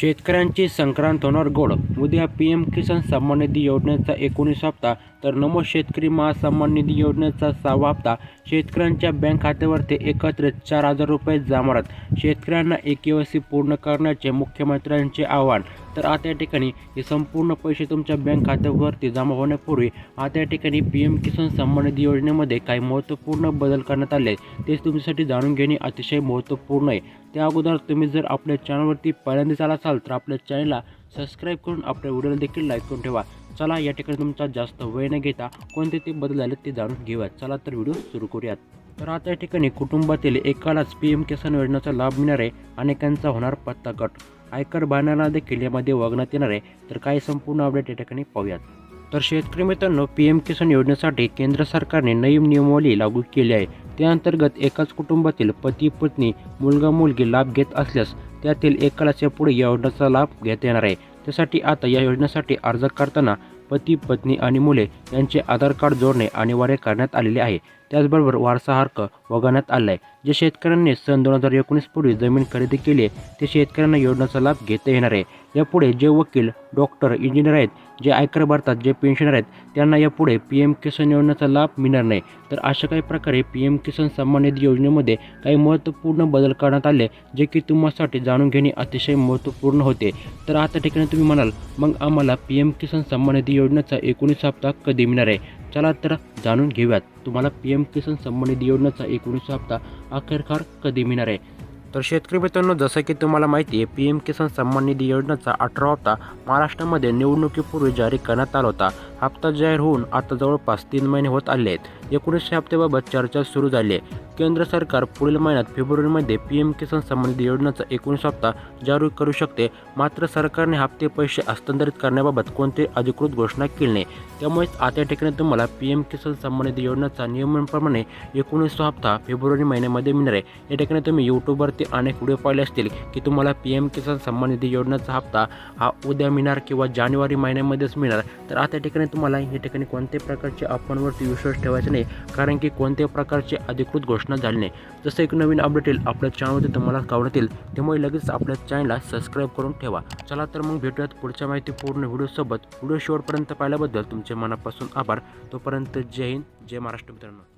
शेतकऱ्यांची संक्रांत होणार गोड. उद्या पी एम किसान सन्मान निधी योजनेचा एकोणीस हप्ता तर नमो शेतकरी महासन्मान निधी योजनेचा सहावा हप्ता. शेतकऱ्यांच्या बँक खात्यावरती एकत्रित चार हजार रुपये जमा शेतकऱ्यांना एक पूर्ण करण्याचे मुख्यमंत्र्यांचे आवाहन. तर आता या ठिकाणी हे संपूर्ण पैसे तुमच्या बँक खात्यावरती जमा होण्यापूर्वी आता या ठिकाणी पी एम किसान सन्मान निधी योजनेमध्ये काही महत्त्वपूर्ण बदल करण्यात आले आहेत. तेच तुमच्यासाठी जाणून घेणे अतिशय महत्त्वपूर्ण आहे. त्या अगोदर तुम्ही जर आपल्या चॅनलवरती पहिल्यांदाच आला असाल तर आपल्या चॅनलला सबस्क्राईब करून आपल्या व्हिडिओला देखील लाईक करून ठेवा. चला या ठिकाणी तुमचा जास्त वेळ न घेता कोणते ते बदल झाले ते जाणून घेऊयात. चला तर व्हिडिओ सुरू करूयात. तर आता या ठिकाणी कुटुंबातील एकालाच पी एम किसान योजनेचा लाभ मिळणार आहे. अनेकांचा होणार पत्ता कट. आयकर बाणाला देखील यामध्ये वागण्यात येणार आहे. तर काही संपूर्ण अपडेट या ठिकाणी पाहूयात. तर शेतकरी मित्रांनो पी एम किसान योजनेसाठी केंद्र सरकारने नवीन नियमावली लागू केली आहे. त्याअंतर्गत एकाच कुटुंबातील पती पत्नी मुलगा मुलगी लाभ घेत असल्यास त्यातील एकालाच यापुढे या योजनेचा लाभ घेता येणार आहे. त्यासाठी आता या योजनेसाठी अर्ज करताना पती पत्नी आणि मुले यांचे आधार कार्ड जोडणे अनिवार्य करण्यात आलेले आहे. त्याचबरोबर वारसा हक्क वगळण्यात आला आहे जे शेतकऱ्यांनी सन दोन हजार एकोणीस पूर्वी जमीन खरेदी केली आहे ते शेतकऱ्यांना योजनेचा लाभ घेता येणार आहे. यापुढे जे वकील डॉक्टर इंजिनियर आहेत जे आयकर भरतात जे पेन्शनर आहेत त्यांना यापुढे पी एम किसान योजनेचा लाभ मिळणार नाही. तर अशा काही प्रकारे पी एम किसान सन्मान निधी योजनेमध्ये काही महत्त्वपूर्ण बदल करण्यात आले जे की तुम्हासाठी जाणून घेणे अतिशय महत्त्वपूर्ण होते. तर आता ठिकाणी तुम्ही म्हणाल मग आम्हाला पी एम किसान सन्मान निधी योजनेचा एकोणीस हप्ता कधी मिळणार आहे? चला तर जाणून घेऊयात. तुम्हाला पी एम किसान सन्मान निधी योजनेचा एकोणीस हप्ता अखेरकार कधी मिळणार आहे? तर शेतकरी मित्रांनो जसं की तुम्हाला माहिती आहे पी एम किसान सन्मान निधी योजनेचा अठरा हप्ता महाराष्ट्रामध्ये निवडणुकीपूर्वी जारी करण्यात आला होता. हप्ता जाहीर होऊन आता जवळपास तीन महिने होत आले आहेत एकोणीसशे हप्त्याबाबत चर्चा सुरू झाली. आहे केंद्र सरकार पुढील महिन्यात फेब्रुवारीमध्ये पी एम किसान संबंधित योजनेचा एकोणीस हप्ता जारी करू शकते. मात्र सरकारने हप्ते पैसे हस्तांतरित करण्याबाबत कोणती अधिकृत घोषणा केली नाही. त्यामुळेच आता या ठिकाणी तुम्हाला पी एम किसान संबंधित योजनेचा नियमांप्रमाणे एकोणीसवा हप्ता फेब्रुवारी महिन्यामध्ये मिळणार आहे. या ठिकाणी तुम्ही यूट्यूबवरती अनेक व्हिडिओ पाहिले असतील की तुम्हाला पी एम किसान सन्मान निधी योजनेचा हप्ता हा उद्या मिळणार किंवा जानेवारी महिन्यामध्येच मिळणार. तर आता या ठिकाणी तुम्हाला या ठिकाणी कोणत्याही प्रकारचे आपणवरती विश्वास ठेवायचा नाही कारण की कोणत्याही प्रकारची अधिकृत घोषणा झाली नाही. जसं एक नवीन अपडेट येईल आपल्या चॅनलमध्ये तुम्हाला कळवण्यात येईल त्यामुळे लगेच आपल्या चॅनलला सबस्क्राईब करून ठेवा. चला तर मग भेटूयात पुढच्या माहिती पूर्ण व्हिडिओसोबत व्हिडिओ शेवटपर्यंत पाहिल्याबद्दल तुमचे मनापासून आभार. तोपर्यंत जय हिंद जय महाराष्ट्र मित्रांनो.